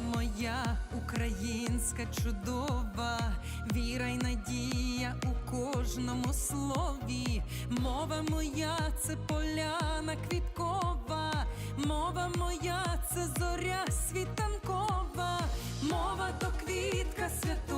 Моя українська чудова, віра й надія у кожному слові. Мова моя це поляна квіткова, мова моя це зоря світанкова, мова то квітка святої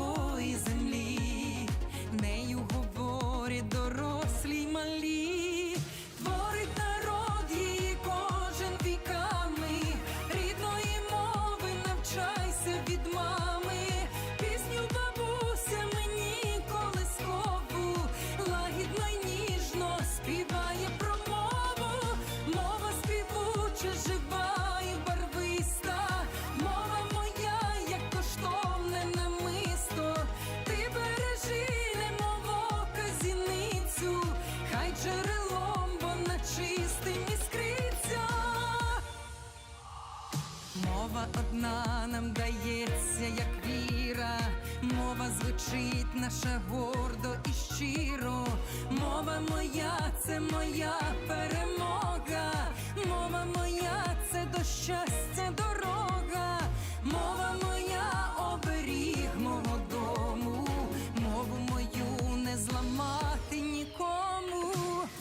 наша гордо і щиро. Мова моя це моя перемога, мова моя це до щастя дорога, мова моя оберіг мого дому, мову мою не зламати нікому.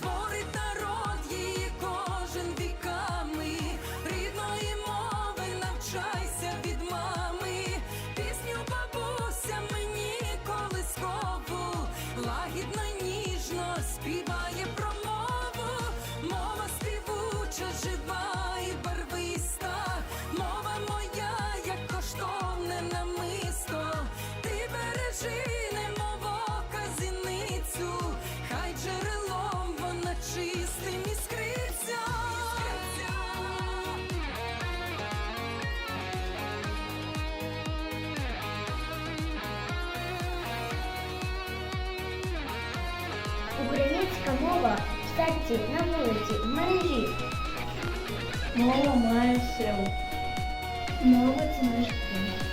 Творить народ її кожен віками, рідної мови навчайся коштовне намисто, ти бережи немово казіницю, хай джерелом вона чистим іскриться. Українська мова в серці, на вулиці, в мережі. Мова має силу. Мова це наш дім.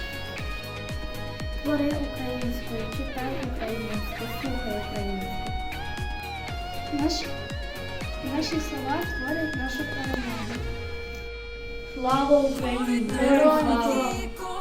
Твори українською, читай українською, слухай українською. Наші, наші слова творять нашу перемогу. Слава Україні! Героям Слава!